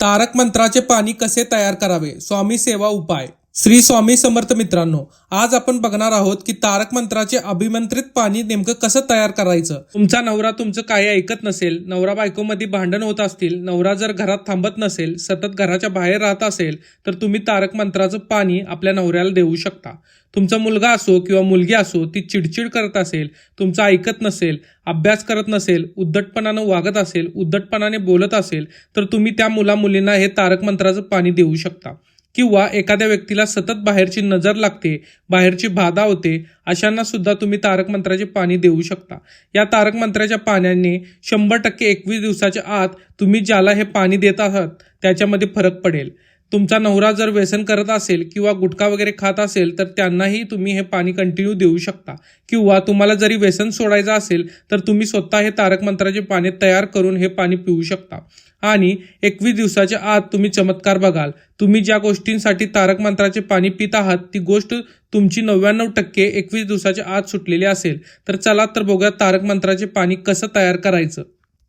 तारक मंत्राचे पाणी कसे तयार करावे? स्वामी सेवा उपाय. श्री स्वामी समर्थ मित्रांनो आज आपण बघणार आहोत की तारक मंत्राचे अभिमंत्रित पाणी नेमकं कसं तयार करायचं? तुमचा नवरा तुमचं काही ऐकत नसेल नवरा बायकोमध्ये भांडण होत असतील नवरा जर घरात थांबत नसेल सतत घराच्या बाहेर राहत असेल तर तुम्ही तारक मंत्राचं पाणी आपल्या नवऱ्याला देऊ शकता. तुमचा मुलगा असो किंवा मुलगी असो ती चिडचिड करत असेल तुमचं ऐकत नसेल अभ्यास करत नसेल उद्धटपणानं वागत असेल उद्धटपणाने बोलत असेल तर तुम्ही त्या मुला मुलींना हे तारक मंत्राचं पाणी देऊ शकता. किंवा एखाद्या व्यक्तीला सतत बाहेरची नजर लागते बाहेरची बाधा होते अशांना सुद्धा तुम्ही तारक मंत्राचे पाणी देऊ शकता. या तारक मंत्राच्या पाण्याने शंभर टक्के एकवीस दिवसाच्या आत तुम्ही ज्याला हे पाणी देत आहात त्याच्यामध्ये फरक पडेल. तुमचा नवरा जर व्यसन करत असेल किंवा गुटखा वगैरे खात असेल तर त्यांनाही तुम्ही हे पाणी कंटिन्यू देऊ शकता. किंवा तुम्हाला जरी व्यसन सोडायचं असेल तर तुम्ही स्वतः हे तारक मंत्राचे पाणी तयार करून हे पाणी पिऊ शकता. आणि एकवीस दिवसाच्या आत तुम्ही चमत्कार बघाल. तुम्ही ज्या गोष्टींसाठी तारक मंत्राचे पाणी पित आहात ती गोष्ट तुमची नव्याण्णव टक्के एकवीस दिवसाच्या आत सुटलेली असेल. तर चला तर बघूया तारक मंत्राचे पाणी कसं तयार करायचं.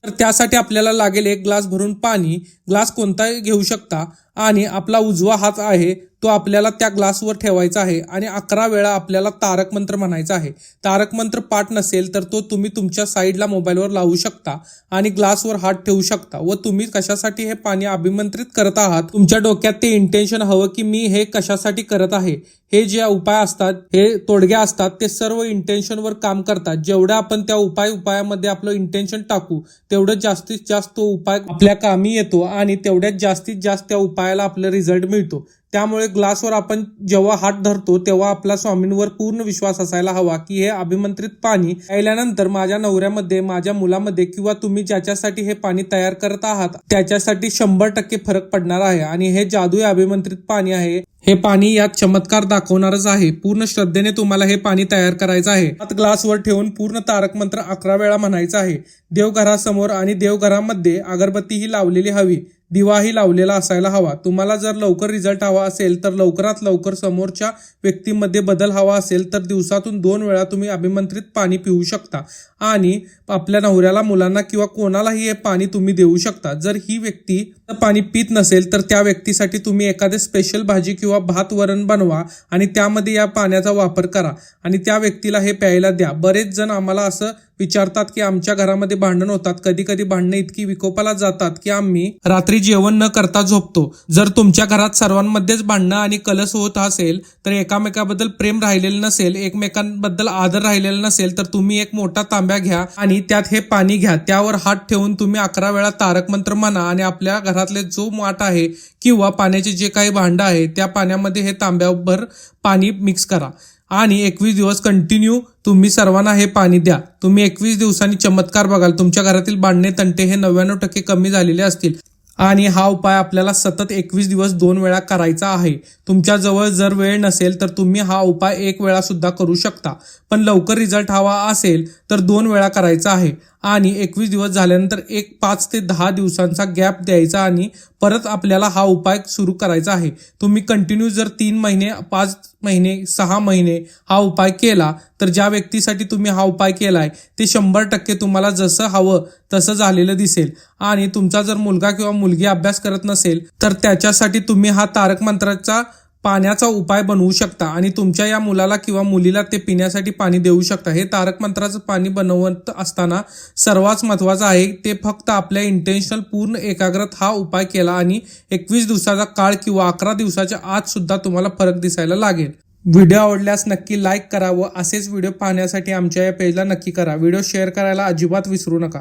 तर त्यासाठी आपल्याला लागेल एक ग्लास भरून पाणी. ग्लास कोणताही घेऊ शकता. आणि आपला उजवा हात आहे. तो आपल्याला त्या ग्लासवर ठेवायचा आहे आणि अकरा वेळा आपल्याला तारक मंत्र म्हणायचा आहे. तारक मंत्र पाठ नसेल तर तो तुम्ही तुमच्या साईडला मोबाईलवर लावू शकता आणि ग्लासवर हात ठेवू शकता व तुम्ही कशासाठी हे पाणी अभिमंत्रित करत आहात? तुमच्या डोक्यात ते इंटेन्शन हवं की मी हे कशासाठी करत आहे? हे जे उपाय असतात हे तोडगे असतात ते सर्व इंटेन्शनवर काम करतात. जेवढं आपण त्या उपाय उपायामध्ये आपलं इंटेन्शन टाकू तेवढं जास्तीत जास्त तो उपाय आपल्या कामी येतो आणि तेवढ्यात जास्तीत जास्त त्या उपायाला आपला रिझल्ट मिळतो. त्यामुळे ग्लासवर आपण जेव्हा हात धरतो तेव्हा आपला स्वामींवर पूर्ण विश्वास असायला हवा की हे अभिमंत्रित पाणी प्यायल्यानंतर माझ्या नवऱ्यामध्ये माझ्या मुलामध्ये किंवा तुम्ही ज्याच्यासाठी हे पाणी तयार करत आहात त्याच्यासाठी शंभर टक्के फरक पडणार आहे. आणि हे जादू अभिमंत्रित पाणी आहे. हे पाणी यात चमत्कार दाखवणारच आहे. पूर्ण श्रद्धेने तुम्हाला हे पाणी तयार करायचं आहे. हात ग्लासवर ठेवून पूर्ण तारक मंत्र अकरा वेळा म्हणायचं आहे. देवघरासमोर आणि देवघरामध्ये अगरबत्ती ही लावलेली हवी. दिवाही लावलेला असायला हवा. तुम्हाला जर लवकर रिझल्ट हवा असेल तर लवकरात लवकर समोरच्या व्यक्तीमध्ये बदल हवा असेल तर दिवसातून दोन वेळा तुम्ही अभिमंत्रित पाणी पिऊ शकता. आणि आपल्या नवऱ्याला मुलांना किंवा कोणालाही हे पाणी तुम्ही देऊ शकता. जर ही व्यक्ती पाणी पित नसेल तर त्या व्यक्तीसाठी तुम्ही एखादे स्पेशल भाजी किंवा भात वरण बनवा आणि त्यामध्ये या पाण्याचा वापर करा. आणि त्या व्यक्तीला हे प्यायला द्या. बरेच जण आम्हाला असं विचारतात की आमच्या घरामध्ये भांडण होतात. कधी कधी भांडणं इतकी विकोपाला जातात की आम्ही रात्री जेवण न करता झोपतो. जर तुमच्या घरात सर्वांमध्येच भांडणं आणि कलस होत असेल तर एकामेकाबद्दल प्रेम राहिलेलं नसेल एकमेकांबद्दल आदर राहिलेला नसेल तर तुम्ही एक मोठा तांब्या घ्या आणि त्यात हे पाणी घ्या. त्यावर हात ठेवून तुम्ही अकरा वेळा तारक मंत्र म्हणा आणि आपल्या घरात घरातले जो माठ आहे किंवा पाण्याचे जे काही भांडं आहे त्या पाण्यामध्ये हे तांब्याभर पाणी मिक्स करा. आणि एकवीस दिवस कंटिन्यू तुम्ही सर्वांना हे पाणी द्या. तुम्ही एकवीस दिवसांनी चमत्कार बघाल. तुमच्या घरातील भांडणे तंटे हे नव्याण्णव टक्के कमी झालेले असतील. आणि हा उपाय आपल्याला सतत एकवीस दिवस दोन वेळा करायचा आहे. तुमच्या जवळ जर वेळ नसेल तर तुम्ही हा उपाय एक वेळा सुद्धा करू शकता. पण लवकर रिझल्ट हवा असेल तर दोन वेळा करायचा आहे. आणि एकवीस दिवस झाल्यानंतर एक पाच ते दहा दिवसांचा गॅप द्यायचा आणि परत आपल्याला हा उपाय सुरू करायचा आहे. तुम्ही कंटिन्यू जर तीन महिने पाच महिने सहा महिने हा उपाय केला तर ज्या व्यक्तीसाठी तुम्ही हा उपाय केलाय ते शंभर टक्के तुम्हाला जसं हवं तसं झालेलं दिसेल. आणि तुमचा जर मुलगा किंवा मुलगी अभ्यास करत नसेल तर त्याच्यासाठी तुम्ही हा तारक मंत्राचा पाण्याचा उपाय बनवू शकता आणि तुमच्या या मुलाला किंवा मुलीला ते पिण्यासाठी पाणी देऊ शकता. हे तारक मंत्राचं पाणी बनवत असताना सर्वात महत्वाचं आहे ते फक्त आपल्या इंटेन्शनल पूर्ण एकाग्रत हा उपाय केला आणि एकवीस दिवसाचा काळ किंवा अकरा दिवसाच्या आत सुद्धा तुम्हाला फरक दिसायला लागेल. व्हिडिओ आवडल्यास नक्की लाईक करा व असेच व्हिडिओ पाहण्यासाठी आमच्या या पेजला नक्की करा. व्हिडिओ शेअर करायला अजिबात विसरू नका.